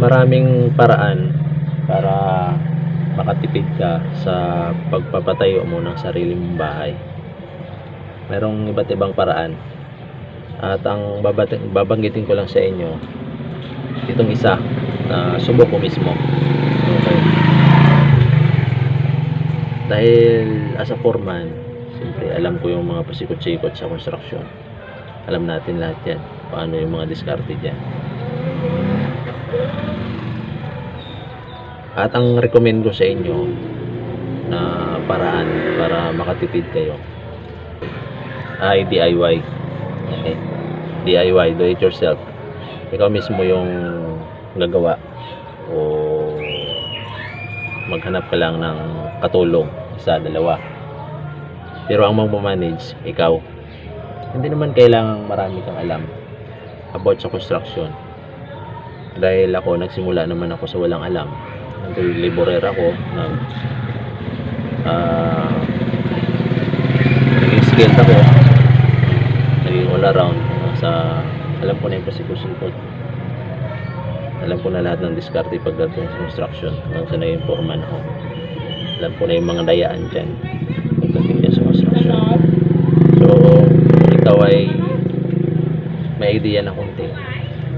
maraming paraan para makatipid ka sa pagpapatayo mo ng sarili mong bahay. Merong iba't ibang paraan. At ang babanggitin ko lang sa inyo, itong isa na subok ko mismo. Okay. Dahil as a foreman, siyempre alam ko yung mga pasikot-sikot sa construction. Alam natin lahat yan. Paano yung mga diskarte dyan. At ang recommend ko sa inyo na paraan para makatipid kayo ay DIY. Okay. DIY, do it yourself. Ikaw mismo yung gagawa o maghanap ka lang ng katulong, isa, dalawa. Pero ang magmamanage, ikaw. Hindi naman kailangang marami kang alam about sa construction. Dahil ako, nagsimula naman ako sa walang alam nag-laborer ako nag ah naging skilled ako naging all around sa alam ko na yung prosecution code alam ko na lahat ng diskarte pagdating sa construction hanggang sa naging foreman ako alam ko na yung mga dayaan dyan pagdating dyan sa construction. So kung ikaw ay may idea na konti.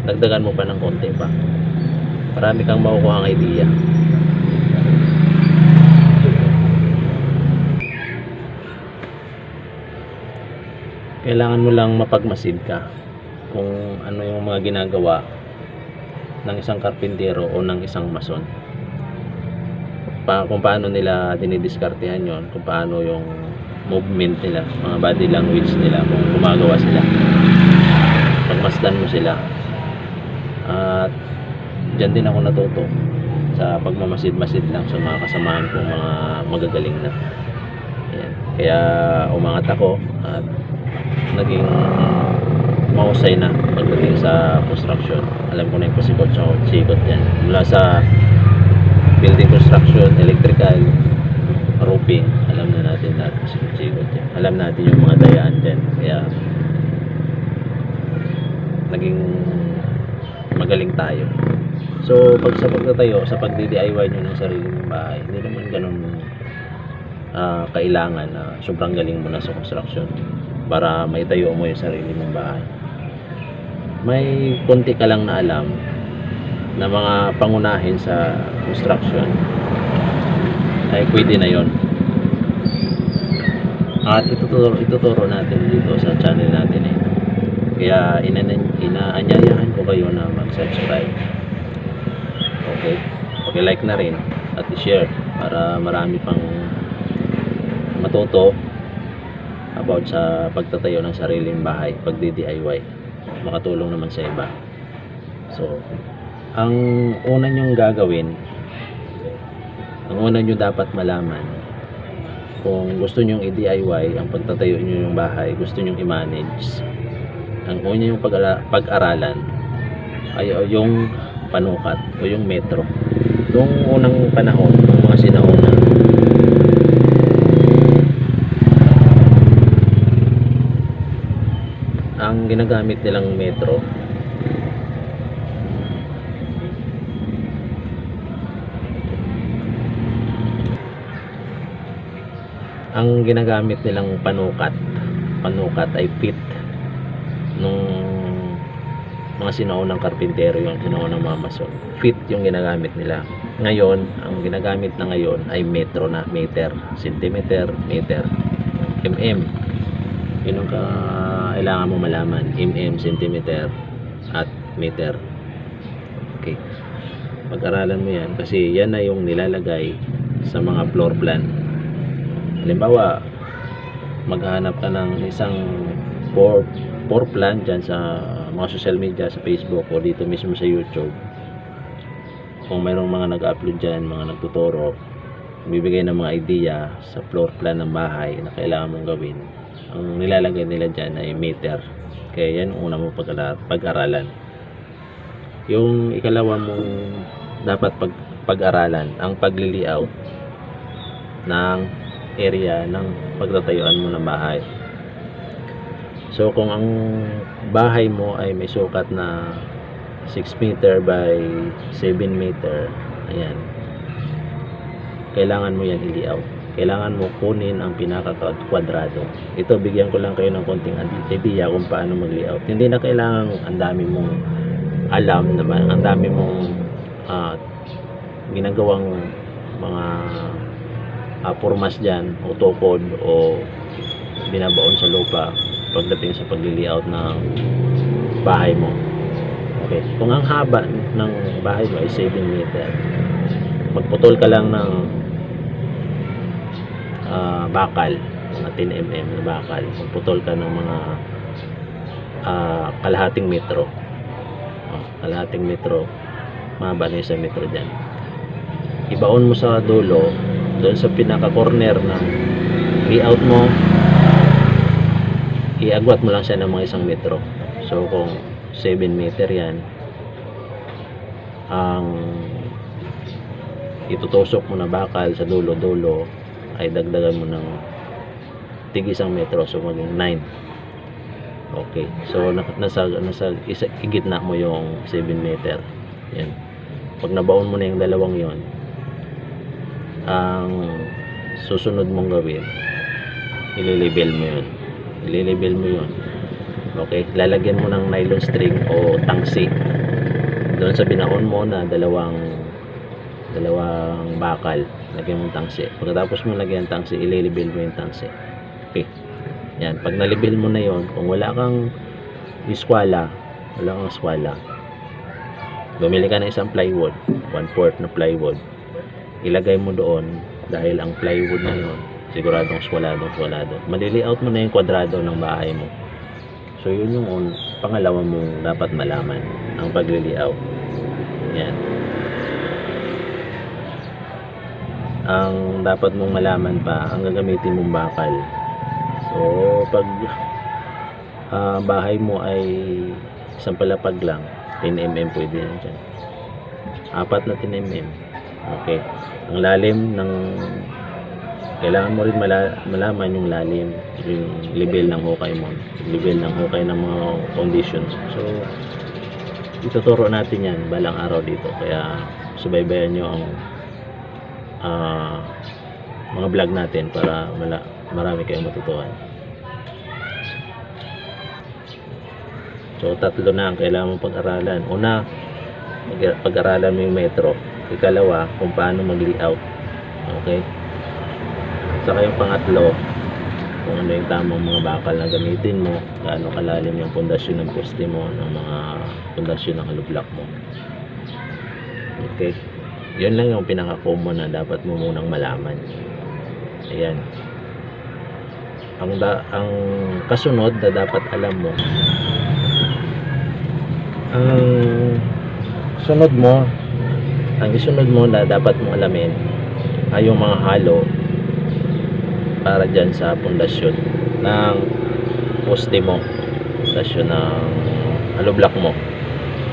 Dagdagan mo pa ng konti pa. Marami kang makukuha ang idea. Kailangan mo lang mapagmasid ka kung ano yung mga ginagawa ng isang karpintero o ng isang mason. Pa, kung paano nila dinidiskartehan yon kung paano yung movement nila mga body language nila kung gumagawa sila pagmasdan mo sila. At dyan din ako natuto sa pagmamasid-masid lang sa mga kasamahan kong mga magagaling na. Ayan. kaya umangat ako at naging mahusay na pagdating sa construction. Alam ko na yung pasikot sa sikot yan. Mula sa building construction, electrical roofing, alam na natin lahat pasikot sikot yan. Alam natin yung mga dayaan din kaya naging magaling tayo. So pag sa pagtatayo sa pagdi-DIY nyo ng sarili mong bahay hindi naman ganun ah, kailangan na sobrang galing mo na sa construction para maitayo mo yung sarili mong bahay. May konti ka lang na alam na mga pangunahin sa construction ay pwede na yon. At ituturo, ituturo natin dito sa channel natin eh. Kaya ina inaanyayahan ko kayo na mag-subscribe. Okay? Paki-like na rin at i-share para marami pang matuto about sa pagtatayo ng sariling bahay, pag DIY. Makatulong naman sa iba. So, ang una nyong gagawin, ang una nyo dapat malaman, kung gusto nyong i-DIY ang pagtatayo nyo ng bahay, gusto nyong i-manage, ang una yung pag-ara- pag-aralan ay yung panukat o yung metro. Noong unang panahon, ng mga sinauna, ang ginagamit nilang metro. Ang ginagamit nilang panukat panukat ay feet nung mga sinaunang karpintero yung sinaunang mga mason feet yung ginagamit nila. Ngayon ang ginagamit na ngayon ay metro na meter centimeter meter mm. Yun ang kailangan mo malaman mm, centimeter at meter. Okay. Pag-aralan mo yan kasi yan na yung nilalagay sa mga floor plan. Halimbawa maghanap ka ng isang floor, floor plan dyan sa mga social media sa Facebook o dito mismo sa YouTube. Kung mayroong mga nag-upload dyan mga nagtuturo bibigay ng mga idea sa floor plan ng bahay na kailangan mong gawin ang nilalagay nila dyan ay meter kaya yan una pag- pag-aralan yung ikalawa mong dapat pag pag-aralan ang pagli-layout ng area ng pagtatayuan mo ng bahay. So kung ang bahay mo ay may sukat na 6 meter by 7 meter, ayan. Kailangan mo yan i-layout. Kailangan mo kunin ang pinaka-kwadrado. Ito bigyan ko lang kayo ng konting idea kung paano mag-layout. Hindi na kailangan ang dami mong alam naman, ang dami mong ah, ginagawang mga uh, formas dyan o tukod o binabaon sa lupa pagdating sa pagli-layout ng bahay mo. Okay. Kung ang haba ng bahay mo ay 7 meter, magputol ka lang ng ah, bakal, mga 10 mm na bakal. Magputol ka ng mga ah, kalahating metro. Oh, kalahating metro. Mahaba na sa metro dyan. Ibaon mo sa dulo, doon sa pinaka-corner ng layout mo, iagwat mo lang siya ng mga isang metro. So, kung 7 meter yan, ang itutusok mo na bakal sa dulo-dulo ay dagdagan mo ng tig isang metro. So, maging 9. Okay. So, na- nasa, nasa isa, igitna mo yung 7 meter. Yan. Pag nabaon mo na yung dalawang yon ang susunod mong gawin, ililibel mo yun. Ililibel mo yun. Okay, lalagyan mo ng nylon string o tangsi. Doon sa binaon mo na dalawang dalawang bakal, lagyan mo ng tangsi. Pagkatapos mo lagyan ng tangsi, ililibel mo yung tangsi. Okay. Yan, pag nalibel mo na yon, kung wala kang iskwala, wala kang eskwala, bumili ka ng isang plywood, one fourth na plywood, ilagay mo doon dahil ang plywood na yun siguradong swalado swalado maliliaut mo na yung kwadrado ng bahay mo so yun yung un, pangalawa mong dapat malaman ang pagliliaut yan ang dapat mong malaman pa ang gagamitin mong bakal so pag ah, bahay mo ay isang palapag lang 10 mm pwede yan dyan apat na 10 mm Okay. Ang lalim ng kailangan mo rin mala, malaman yung lalim, yung level ng hukay mo, level ng hukay ng mga conditions. So, ituturo natin yan balang araw dito. Kaya, subaybayan nyo ang ah, mga vlog natin para mala, marami kayong matutuhan. So, tatlo na ang kailangan mong pag-aralan. Una, pag- pag-aralan mo yung metro. Ikalawa, kung paano mag-layout. Okay? Saka yung pangatlo, kung ano yung tamang mga bakal na gamitin mo, gaano kalalim yung pundasyon ng poste mo, ng mga pundasyon ng hollow mo. Okay? Yun lang yung pinaka-common na dapat mo munang malaman. Ayan. Ang, da, ang kasunod na dapat alam mo, ang sunod mo, ang isunod mo na dapat mong alamin ay yung mga halo para dyan sa pundasyon ng poste mo pundasyon ng hollow block mo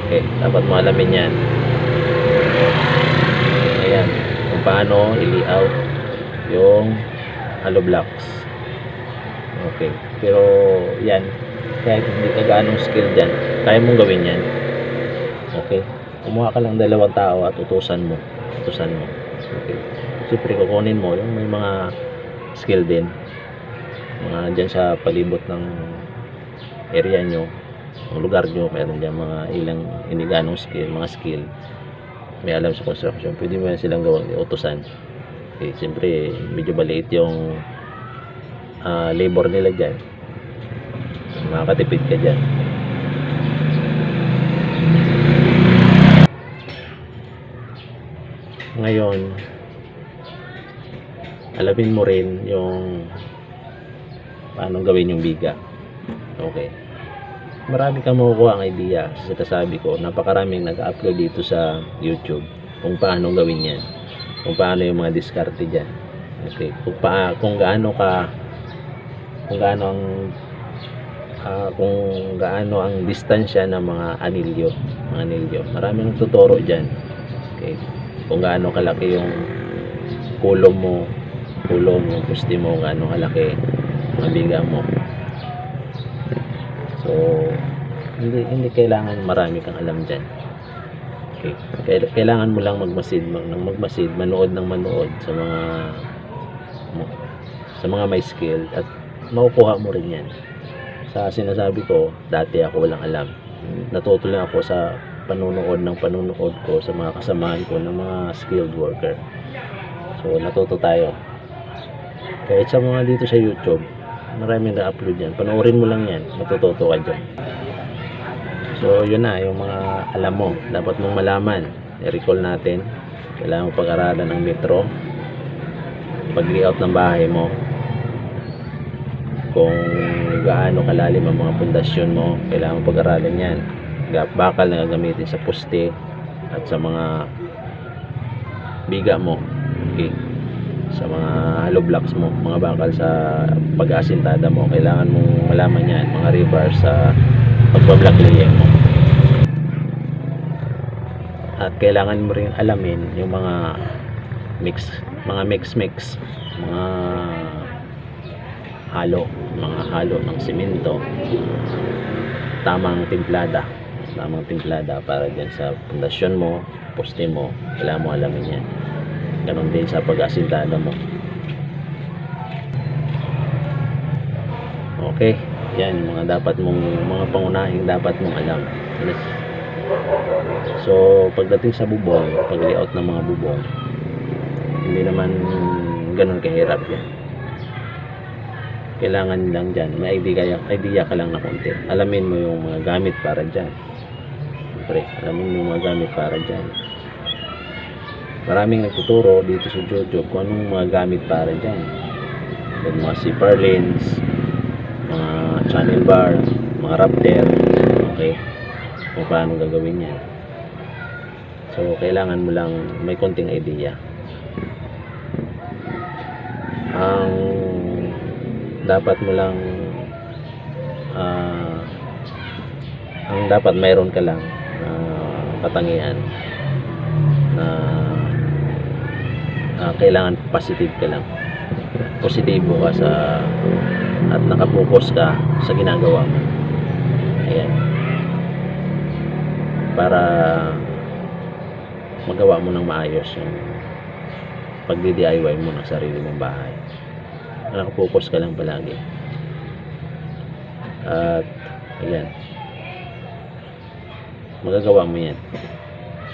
okay, dapat mo alamin yan kung paano i-layout yung hollow blocks. Okay pero yan kahit hindi ka gaanong skill dyan. Kaya mong gawin yan. Okay kumuha ka lang dalawang tao at utusan mo utusan mo. Okay siyempre kukunin mo yung may mga skill din. Mga dyan sa palibot ng area nyo ng lugar nyo meron dyan mga ilang iniganong skill mga skill may alam sa construction. Pwede mo silang gawang utusan. Okay siyempre medyo maliit yung ah, labor nila dyan. Makakatipid ka dyan. Ngayon alamin mo rin yung paano gawin yung biga. Okay marami kang makukuha ang idea. Sa sinasabi ko napakaraming nag-upload dito sa youtube kung paano gawin yan. Kung paano yung mga diskarte dyan. Okay. Kung, pa, kung gaano ka kung gaano ang ah, kung gaano ang distansya ng mga anilyo mga anilyo. Maraming nagtuturo dyan. Okay. Kung gaano kalaki yung kulong mo, kulong yung pusti mo, gaano kalaki ang biga mo. So, hindi hindi kailangan marami kang alam diyan. Okay. Kail- Kailangan mo lang magmasid, mag, magmasid, manood ng manood sa mga sa mga may skill at makukuha mo rin yan. Sa sinasabi ko, dati ako walang alam. Natuto ako sa panunood ng panunood ko sa mga kasamahan ko ng mga skilled worker. So, natuto tayo. Kahit sa mga dito sa YouTube, maraming na-upload yan. Panoorin mo lang yan. Matututo ka dyan. So, yun na, yung mga alam mo, dapat mong malaman. I-recall natin. Kailangan mo pag-aralan ng metro. Pag-layout ng bahay mo. Kung gaano kalalim ang mga pundasyon mo, kailangan mo pag-aralan yan. Bakal na gagamitin sa poste at sa mga biga mo. Okay. Sa mga hollow blocks mo, mga bakal sa pag-asintada mo, kailangan mong malaman yan. Mga rebars sa pagbablock laying mo. At kailangan mo rin alamin yung mga mix, mga mix-mix, mga halo, mga halo ng simento, tamang timplada, tamang timplada para dyan sa pundasyon mo, poste mo, kailangan mo alamin yan. Ganon din sa pag-asintada mo. Okay, yan mga dapat mong mga pangunahing dapat mong alam. So, pagdating sa bubong, pag-layout ng mga bubong, hindi naman ganun kahirap yan. Kailangan lang dyan, may idea, idea ka lang na konti. Alamin mo yung mga gamit para dyan. Siyempre, alamin mo yung mga gamit para dyan. Maraming nagtuturo dito sa Jojo kung anong mga gamit para dyan. Yung mga zipper lens, mga channel bar, mga raptor, okay? Kung paano gagawin yan. So, kailangan mo lang may konting idea. Ang dapat mo lang ah, ang dapat mayroon ka lang na katangian na ah, kailangan positive ka lang. Positibo ka sa at nakapokus ka sa ginagawa mo. Ayan. Para magawa mo ng maayos yung pagdi-DIY mo ng sarili mong bahay. Nakapokus ka lang palagi. At ayan. Magagawa mo yan.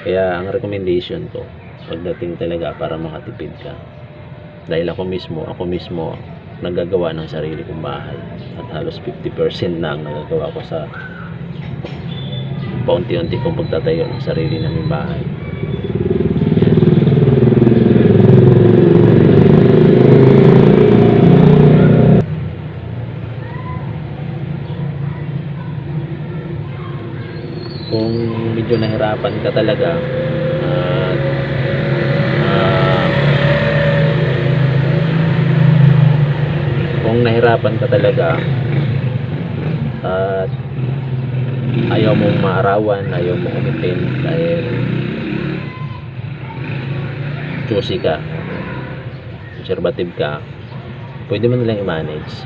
Kaya ang recommendation ko pagdating talaga para makatipid ka. Dahil ako mismo ako mismo nagagawa ng sarili kong bahay. At halos 50% na ang nagagawa ko sa paunti-unti kong pagtatayo ng sarili naming bahay. Kung medyo nahirapan ka talaga at ah, kung nahirapan ka talaga at ayaw mong maarawan, ayaw mong umitin dahil choosy ka, conservative ka, pwede mo nilang i-manage.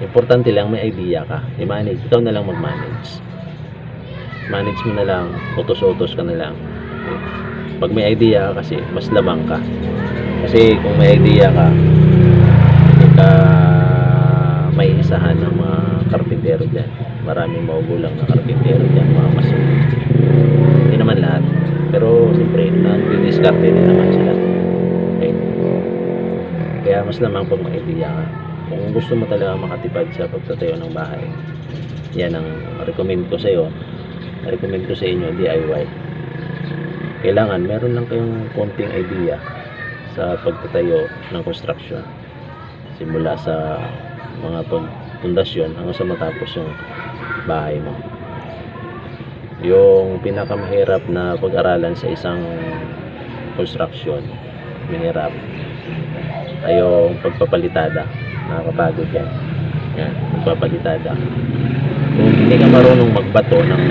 Importante lang may idea ka. I-manage. Ikaw na lang mag-manage. Manage mo na lang. Utos-utos ka na lang. Pag may idea ka kasi, mas lamang ka. Kasi kung may idea ka, hindi ka may isahan ng mga karpintero dyan. Maraming maugulang na karpintero dyan, mga mason. Hindi naman lahat. Pero siyempre, nag-discarte din naman sila. Okay? Kaya mas lamang pag idea ka. Kung gusto mo talaga makatipad sa pagtatayo ng bahay, yan ang recommend ko sa iyo. Recommend ko sa inyo DIY. Kailangan meron lang kayong konting idea sa pagtatayo ng construction. Simula sa mga pagpundasyon hanggang sa matapos yung bahay mo. Yung pinakamahirap na pag-aralan sa isang construction, mahirap. Ay yung pagpapalitada. Nakakapagod yan. Yan pagpapalitada. Kung hindi ka marunong magbato ng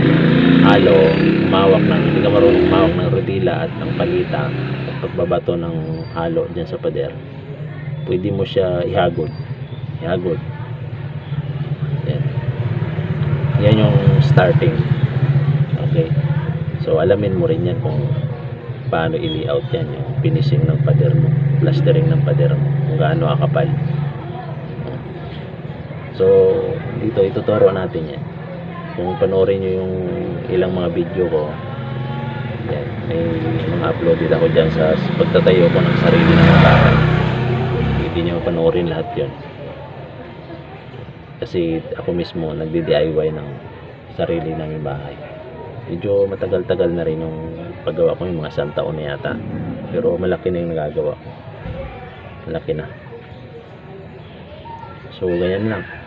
halo, umawak ng, hindi ka marunong umawak ng rodila at ng palita at pagbabato ng halo dyan sa pader, pwede mo siya ihagod. Ihagod. Yan. Yan yung starting. Okay. So, alamin mo rin yan kung paano i-layout yan, yung finishing ng pader mo, plastering ng pader mo, kung gaano kakapal. So, dito ituturo natin yan. Kung panoorin nyo yung ilang mga video ko, yan, may mga uploaded ako dyan sa pagtatayo ko ng sarili ng bahay. Hindi nyo panoorin lahat yon Kasi ako mismo nagdi-DIY ng sarili ng bahay. Medyo matagal-tagal na rin yung paggawa ko yung mga isang taon na yata. Pero malaki na yung nagagawa ko. Malaki na. So, ganyan lang.